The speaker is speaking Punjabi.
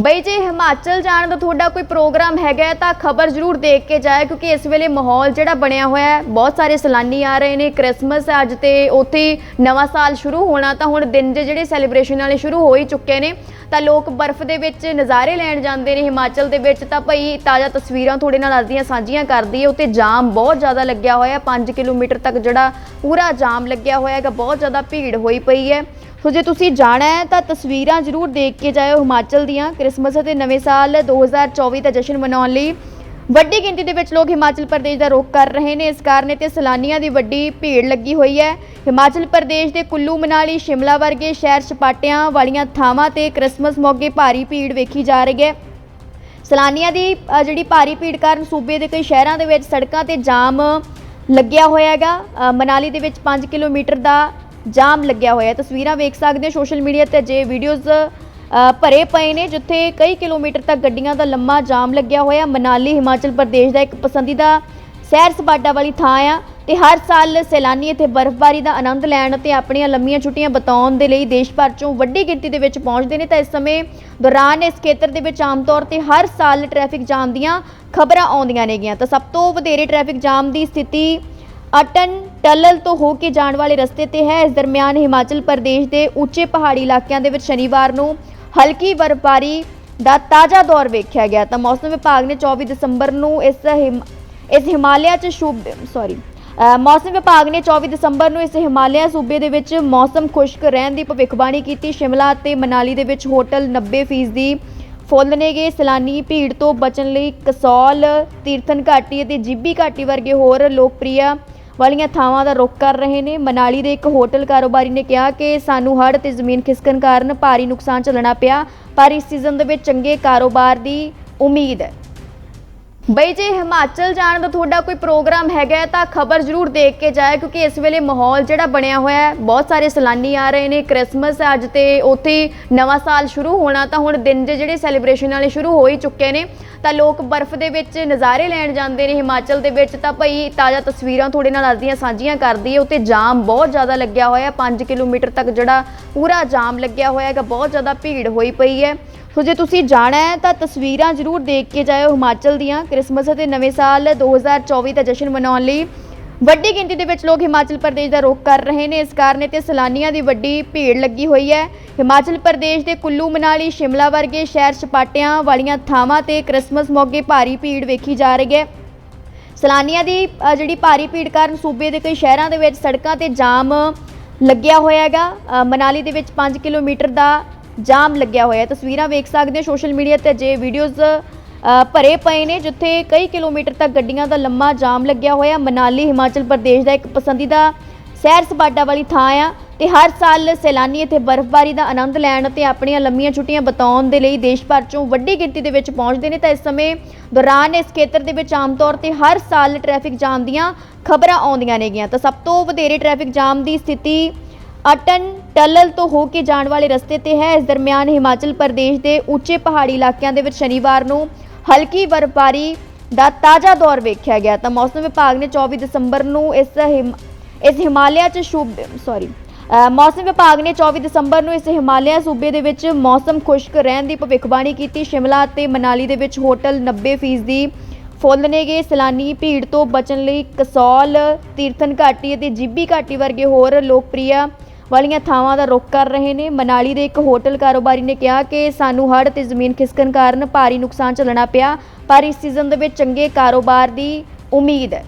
ਬਈ ਜੇ ਹਿਮਾਚਲ ਜਾਣ ਦਾ ਤੁਹਾਡਾ ਕੋਈ ਪ੍ਰੋਗਰਾਮ ਹੈਗਾ ਤਾਂ ਖਬਰ ਜ਼ਰੂਰ ਦੇਖ ਕੇ ਜਾਇਆ, ਕਿਉਂਕਿ ਇਸ ਵੇਲੇ ਮਾਹੌਲ ਜਿਹੜਾ ਬਣਿਆ ਹੋਇਆ ਹੈ, ਬਹੁਤ ਸਾਰੇ ਸੈਲਾਨੀ ਆ ਰਹੇ ਨੇ। ਕ੍ਰਿਸਮਸ ਹੈ ਅੱਜ ਤੇ ਉੱਥੇ ਹੀ ਨਵਾਂ ਸਾਲ ਸ਼ੁਰੂ ਹੋਣਾ, ਤਾਂ ਹੁਣ ਦਿਨ ਜੇ ਜਿਹੜੇ ਸੈਲੀਬ੍ਰੇਸ਼ਨ ਵਾਲੇ ਸ਼ੁਰੂ ਹੋ ਹੀ ਚੁੱਕੇ ਨੇ। ਤਾਂ ਲੋਕ ਬਰਫ਼ ਦੇ ਵਿੱਚ ਨਜ਼ਾਰੇ ਲੈਣ ਜਾਂਦੇ ਨੇ ਹਿਮਾਚਲ ਦੇ ਵਿੱਚ। ਤਾਂ ਭਈ ਤਾਜ਼ਾ ਤਸਵੀਰਾਂ ਤੁਹਾਡੇ ਨਾਲ ਅੱਜ ਦੀਆਂ ਸਾਂਝੀਆਂ ਕਰਦੀ ਹੈ। ਉੱਤੇ ਜਾਮ ਬਹੁਤ ਜ਼ਿਆਦਾ ਲੱਗਿਆ ਹੋਇਆ। ਹੈ 5 ਕਿਲੋਮੀਟਰ ਤੱਕ ਜਿਹੜਾ ਪੂਰਾ ਜਾਮ ਲੱਗਿਆ ਹੋਇਆ ਹੈਗਾ, ਬਹੁਤ ਜ਼ਿਆਦਾ ਭੀੜ ਹੋਈ ਪਈ ਹੈ। ਸੋ ਜੇ ਤੁਸੀਂ ਜਾਣਾ ਹੈ ਤਾਂ ਤਸਵੀਰਾਂ ਜ਼ਰੂਰ ਦੇਖ ਕੇ ਜਾਇਓ ਹਿਮਾਚਲ ਦੀਆਂ। ਕ੍ਰਿਸਮਸ ਅਤੇ ਨਵੇਂ ਸਾਲ 2024 ਦਾ ਜਸ਼ਨ ਮਨਾਉਣ ਲਈ ਵੱਡੀ ਗਿਣਤੀ ਦੇ ਵਿੱਚ ਲੋਕ ਹਿਮਾਚਲ ਪ੍ਰਦੇਸ਼ ਦਾ ਰੁਖ ਕਰ ਰਹੇ ਨੇ। ਇਸ ਕਾਰਨ ਇੱਥੇ ਸੈਲਾਨੀਆਂ ਦੀ ਵੱਡੀ ਭੀੜ ਲੱਗੀ ਹੋਈ ਹੈ। ਹਿਮਾਚਲ ਪ੍ਰਦੇਸ਼ ਦੇ ਕੁੱਲੂ, ਮਨਾਲੀ, ਸ਼ਿਮਲਾ ਵਰਗੇ ਸ਼ਹਿਰ ਸਪਾਟਿਆਂ ਵਾਲੀਆਂ ਥਾਵਾਂ ਤੇ ਕ੍ਰਿਸਮਸ ਮੌਕੇ ਭਾਰੀ ਭੀੜ ਵੇਖੀ ਜਾ ਰਹੀ ਹੈ। ਸੈਲਾਨੀਆਂ ਦੀ ਜਿਹੜੀ ਭਾਰੀ ਭੀੜ ਕਾਰਨ ਸੂਬੇ ਦੇ ਕਈ ਸ਼ਹਿਰਾਂ ਦੇ ਵਿੱਚ ਸੜਕਾਂ ਤੇ ਜਾਮ ਲੱਗਿਆ ਹੋਇਆ ਹੈਗਾ। ਮਨਾਲੀ ਦੇ ਵਿੱਚ 5 ਕਿਲੋਮੀਟਰ ਦਾ ਜਾਮ ਲੱਗਿਆ ਹੋਇਆ ਤਸਵੀਰਾਂ ਵੇਖ ਸਕਦੇ ਹੋ ਸੋਸ਼ਲ ਮੀਡੀਆ ਤੇ ਜੇ ਵੀਡੀਓਜ਼ ਭਰੇ ਪਏ ਨੇ, ਜਿੱਥੇ ਕਈ ਕਿਲੋਮੀਟਰ ਤੱਕ ਗੱਡੀਆਂ ਦਾ ਲੰਮਾ ਜਾਮ ਲੱਗਿਆ ਹੋਇਆ। ਮਨਾਲੀ, ਹਿਮਾਚਲ ਪ੍ਰਦੇਸ਼ ਦਾ ਇੱਕ ਪਸੰਦੀਦਾ ਸੈਰ ਸਪਾਟਾ ਵਾਲੀ ਥਾਂ ਆ। ਤੇ ਹਰ ਸਾਲ ਸੈਲਾਨੀ ਇੱਥੇ ਬਰਫ਼ਬਾਰੀ ਦਾ ਆਨੰਦ ਲੈਣ ਅਤੇ ਆਪਣੀਆਂ ਲੰਮੀਆਂ ਛੁੱਟੀਆਂ ਬਿਤਾਉਣ ਦੇ ਲਈ ਦੇਸ਼ ਭਰ ਚੋਂ ਵੱਡੀ ਗਿਣਤੀ ਦੇ ਵਿੱਚ ਪਹੁੰਚਦੇ ਨੇ। ਤਾਂ ਇਸ ਸਮੇਂ ਦੌਰਾਨ ਇਸ ਖੇਤਰ ਦੇ ਵਿੱਚ ਆਮ ਤੌਰ ਤੇ ਹਰ ਸਾਲ ਟ੍ਰੈਫਿਕ ਜਾਮ ਦੀਆਂ ਖਬਰਾਂ ਆਉਂਦੀਆਂ ਨੇਗੀਆਂ। ਤਾਂ ਸਭ ਤੋਂ ਵਧੇਰੇ ਟ੍ਰੈਫਿਕ ਜਾਮ ਦੀ ਸਥਿਤੀ ਅਟਨ ਟਨਲ ਤੋਂ ਹੋ ਕੇ ਜਾਣ ਵਾਲੇ ਰਸਤੇ ਤੇ ਹੈ। ਇਸ ਦਰਮਿਆਨ ਹਿਮਾਚਲ ਪ੍ਰਦੇਸ਼ ਦੇ ਉੱਚੇ ਪਹਾੜੀ ਇਲਾਕਿਆਂ ਦੇ ਵਿੱਚ ਸ਼ਨੀਵਾਰ ਨੂੰ ਹਲਕੀ ਬਰਫ਼ਬਾਰੀ ਦਾ ਤਾਜ਼ਾ ਦੌਰ ਵੇਖਿਆ ਗਿਆ। ਤਾਂ ਮੌਸਮ ਵਿਭਾਗ ਨੇ 24 ਦਸੰਬਰ ਨੂੰ ਇਸ ਹਿਮ- ਇਸ ਹਿਮਾਲਿਆ ਚ ਸ਼ੁਭ, ਸੌਰੀ ਮੌਸਮ ਵਿਭਾਗ ਨੇ 24 ਦਸੰਬਰ ਨੂੰ ਇਸ ਹਿਮਾਲਿਆ ਸੂਬੇ ਦੇ ਵਿੱਚ ਮੌਸਮ ਖੁਸ਼ਕ ਰਹਿਣ ਦੀ ਭਵਿੱਖਬਾਣੀ ਕੀਤੀ। ਸ਼ਿਮਲਾ ਅਤੇ ਮਨਾਲੀ ਦੇ ਵਿੱਚ ਹੋਟਲ 90% ਦੀ ਫੁੱਲ ਨੇਗੇ। ਸੈਲਾਨੀ ਭੀੜ ਤੋਂ ਬਚਣ ਲਈ ਕਸੌਲ, ਤੀਰਥਨ ਘਾਟੀ ਅਤੇ ਜੀਬੀ ਘਾਟੀ ਵਰਗੇ ਹੋਰ ਲੋਕਪ੍ਰਿਯ ਵਾਲੀਆਂ ਥਾਵਾਂ ਦਾ ਰੁਖ ਕਰ ਰਹੇ ਨੇ। ਮਨਾਲੀ ਦੇ ਇੱਕ ਹੋਟਲ ਕਾਰੋਬਾਰੀ ਨੇ ਕਿਹਾ ਕਿ ਸਾਨੂੰ ਹੜ੍ਹ ਤੇ ਜ਼ਮੀਨ ਖਿਸਕਣ ਕਾਰਨ ਭਾਰੀ ਨੁਕਸਾਨ ਝੱਲਣਾ ਪਿਆ, ਪਰ ਇਸ ਸੀਜ਼ਨ ਦੇ ਵਿੱਚ ਚੰਗੇ ਕਾਰੋਬਾਰ ਦੀ ਉਮੀਦ ਹੈ ਬਈ ਜੇ ਹਿਮਾਚਲ ਜਾਣ ਦਾ ਤੁਹਾਡਾ ਕੋਈ ਪ੍ਰੋਗਰਾਮ ਹੈਗਾ ਤਾਂ ਖਬਰ ਜ਼ਰੂਰ ਦੇਖ ਕੇ ਜਾਇਆ, ਕਿਉਂਕਿ ਇਸ ਵੇਲੇ ਮਾਹੌਲ ਜਿਹੜਾ ਬਣਿਆ ਹੋਇਆ ਹੈ, ਬਹੁਤ ਸਾਰੇ ਸੈਲਾਨੀ ਆ ਰਹੇ ਨੇ। ਕ੍ਰਿਸਮਸ ਅੱਜ ਤੇ ਉੱਥੇ ਨਵਾਂ ਸਾਲ ਸ਼ੁਰੂ ਹੋਣਾ, ਤਾਂ ਹੁਣ ਦਿਨ ਜੇ ਜਿਹੜੇ ਸੈਲੀਬ੍ਰੇਸ਼ਨ ਵਾਲੇ ਸ਼ੁਰੂ ਹੋ ਹੀ ਚੁੱਕੇ ਨੇ। ਤਾਂ ਲੋਕ ਬਰਫ਼ ਦੇ ਵਿੱਚ ਨਜ਼ਾਰੇ ਲੈਣ ਜਾਂਦੇ ਨੇ ਹਿਮਾਚਲ ਦੇ ਵਿੱਚ, ਤਾਂ ਭਈ ਤਾਜ਼ਾ ਤਸਵੀਰਾਂ ਤੁਹਾਡੇ ਨਾਲ ਅੱਜ ਦੀਆਂ ਸਾਂਝੀਆਂ ਕਰਦੀ ਹੈ ਉੱਤੇ ਜਾਮ ਬਹੁਤ ਜ਼ਿਆਦਾ ਲੱਗਿਆ ਹੋਇਆ ਹੈ 5 ਕਿਲੋਮੀਟਰ ਤੱਕ ਜਿਹੜਾ ਪੂਰਾ ਜਾਮ ਲੱਗਿਆ ਹੋਇਆ ਹੈਗਾ, ਬਹੁਤ ਜ਼ਿਆਦਾ ਭੀੜ ਹੋਈ ਪਈ ਹੈ। ਸੋ ਜੇ ਤੁਸੀਂ ਜਾਣਾ ਹੈ ਤਾਂ ਤਸਵੀਰਾਂ ਜ਼ਰੂਰ ਦੇਖ ਕੇ ਜਾਇਓ ਹਿਮਾਚਲ ਦੀਆਂ। ਕ੍ਰਿਸਮਸ ਅਤੇ ਨਵੇਂ ਸਾਲ 2024 ਦਾ ਜਸ਼ਨ ਮਨਾਉਣ ਲਈ। ਵੱਡੀ ਗਿਣਤੀ ਦੇ ਵਿੱਚ ਲੋਕ ਹਿਮਾਚਲ ਪ੍ਰਦੇਸ਼ ਦਾ ਰੁਖ ਕਰ ਰਹੇ ਨੇ। ਇਸ ਕਾਰਨ ਇੱਥੇ ਸੈਲਾਨੀਆਂ ਦੀ ਵੱਡੀ ਭੀੜ ਲੱਗੀ ਹੋਈ ਹੈ। ਹਿਮਾਚਲ ਪ੍ਰਦੇਸ਼ ਦੇ ਕੁੱਲੂ, ਮਨਾਲੀ, ਸ਼ਿਮਲਾ ਵਰਗੇ ਸ਼ਹਿਰ ਸਪਾਟਿਆਂ ਵਾਲੀਆਂ ਥਾਵਾਂ ਤੇ ਕ੍ਰਿਸਮਸ ਮੌਕੇ ਭਾਰੀ ਭੀੜ ਵੇਖੀ ਜਾ ਰਹੀ ਹੈ। ਸੈਲਾਨੀਆਂ ਦੀ ਜਿਹੜੀ ਭਾਰੀ ਭੀੜ ਕਾਰਨ ਸੂਬੇ ਦੇ ਕਈ ਸ਼ਹਿਰਾਂ ਦੇ ਵਿੱਚ ਸੜਕਾਂ ਤੇ ਜਾਮ ਲੱਗਿਆ ਹੋਇਆ ਹੈਗਾ। ਮਨਾਲੀ ਦੇ ਵਿੱਚ 5 ਕਿਲੋਮੀਟਰ ਦਾ ਜਾਮ ਲੱਗਿਆ ਹੋਇਆ ਹੈ। ਤਸਵੀਰਾਂ ਵੇਖ ਸਕਦੇ ਹੋ ਸੋਸ਼ਲ ਮੀਡੀਆ ਤੇ ਜੇ ਵੀਡੀਓਜ਼ ਭਰੇ ਪਏ ਨੇ, ਜਿੱਥੇ ਕਈ ਕਿਲੋਮੀਟਰ ਤੱਕ ਗੱਡੀਆਂ ਦਾ ਲੰਮਾ ਜਾਮ ਲੱਗਿਆ ਹੋਇਆ ਮਨਾਲੀ, ਹਿਮਾਚਲ ਪ੍ਰਦੇਸ਼ ਦਾ ਇੱਕ ਪਸੰਦੀਦਾ ਸੈਰ ਸਪਾਟਾ ਵਾਲੀ ਥਾਂ ਆ ਤੇ ਹਰ ਸਾਲ ਸੈਲਾਨੀ ਇੱਥੇ ਬਰਫ਼ਬਾਰੀ ਦਾ ਆਨੰਦ ਲੈਣ ਅਤੇ ਆਪਣੀਆਂ ਲੰਮੀਆਂ ਛੁੱਟੀਆਂ ਬਿਤਾਉਣ ਦੇ ਲਈ ਦੇਸ਼ ਭਰ ਚੋਂ ਵੱਡੀ ਗਿਣਤੀ ਦੇ ਵਿੱਚ ਪਹੁੰਚਦੇ ਨੇ। ਤਾਂ ਇਸ ਸਮੇਂ ਦੌਰਾਨ ਇਸ ਖੇਤਰ ਦੇ ਵਿੱਚ ਆਮ ਤੌਰ ਤੇ ਹਰ ਸਾਲ ਟ੍ਰੈਫਿਕ ਜਾਮ ਦੀਆਂ ਖਬਰਾਂ ਆਉਂਦੀਆਂ ਨੇਗੀਆਂ। ਤਾਂ ਸਭ ਤੋਂ ਵਧੇਰੇ ਟ੍ਰੈਫਿਕ ਜਾਮ ਦੀ ਸਥਿਤੀ ਅਟਨ ਟਨਲ ਤੋਂ ਹੋ ਕੇ ਜਾਣ ਵਾਲੇ ਰਸਤੇ ਤੇ ਹੈ। ਇਸ ਦਰਮਿਆਨ ਹਿਮਾਚਲ ਪ੍ਰਦੇਸ਼ ਦੇ ਉੱਚੇ ਪਹਾੜੀ ਇਲਾਕਿਆਂ ਦੇ ਵਿੱਚ ਸ਼ਨੀਵਾਰ ਨੂੰ ਹਲਕੀ ਬਰਫ਼ਬਾਰੀ ਦਾ ਤਾਜ਼ਾ ਦੌਰ ਵੇਖਿਆ ਗਿਆ। ਤਾਂ ਮੌਸਮ ਵਿਭਾਗ ਨੇ 24 ਦਸੰਬਰ ਨੂੰ ਇਸ ਹਿਮ- ਇਸ ਹਿਮਾਲਿਆ ਚ ਸ਼ੁਭ ਸੌਰੀ ਮੌਸਮ ਵਿਭਾਗ ਨੇ 24 ਦਸੰਬਰ ਨੂੰ ਇਸ ਹਿਮਾਲਿਆ ਸੂਬੇ ਦੇ ਵਿੱਚ ਮੌਸਮ ਖੁਸ਼ਕ ਰਹਿਣ ਦੀ ਭਵਿੱਖਬਾਣੀ ਕੀਤੀ। ਸ਼ਿਮਲਾ ਅਤੇ ਮਨਾਲੀ ਦੇ ਵਿੱਚ ਹੋਟਲ 90% ਦੀ ਫੁੱਲ ਨੇਗੇ। ਸੈਲਾਨੀ ਭੀੜ ਤੋਂ ਬਚਣ ਲਈ ਕਸੌਲ, ਤੀਰਥਨ ਘਾਟੀ ਅਤੇ ਜੀਬੀ ਘਾਟੀ ਵਰਗੇ ਹੋਰ ਲੋਕਪ੍ਰਿਯ ਵਾਲੀਆਂ ਥਾਵਾਂ ਦਾ ਰੁਖ ਕਰ ਰਹੇ ਨੇ। ਮਨਾਲੀ ਦੇ ਇੱਕ ਹੋਟਲ ਕਾਰੋਬਾਰੀ ਨੇ ਕਿਹਾ ਕਿ ਸਾਨੂੰ ਹੜ੍ਹ ਤੇ ਜ਼ਮੀਨ ਖਿਸਕਣ ਕਾਰਨ ਭਾਰੀ ਨੁਕਸਾਨ ਝੱਲਣਾ ਪਿਆ, ਪਰ ਇਸ ਸੀਜ਼ਨ ਦੇ ਵਿੱਚ ਚੰਗੇ ਕਾਰੋਬਾਰ ਦੀ ਉਮੀਦ ਹੈ।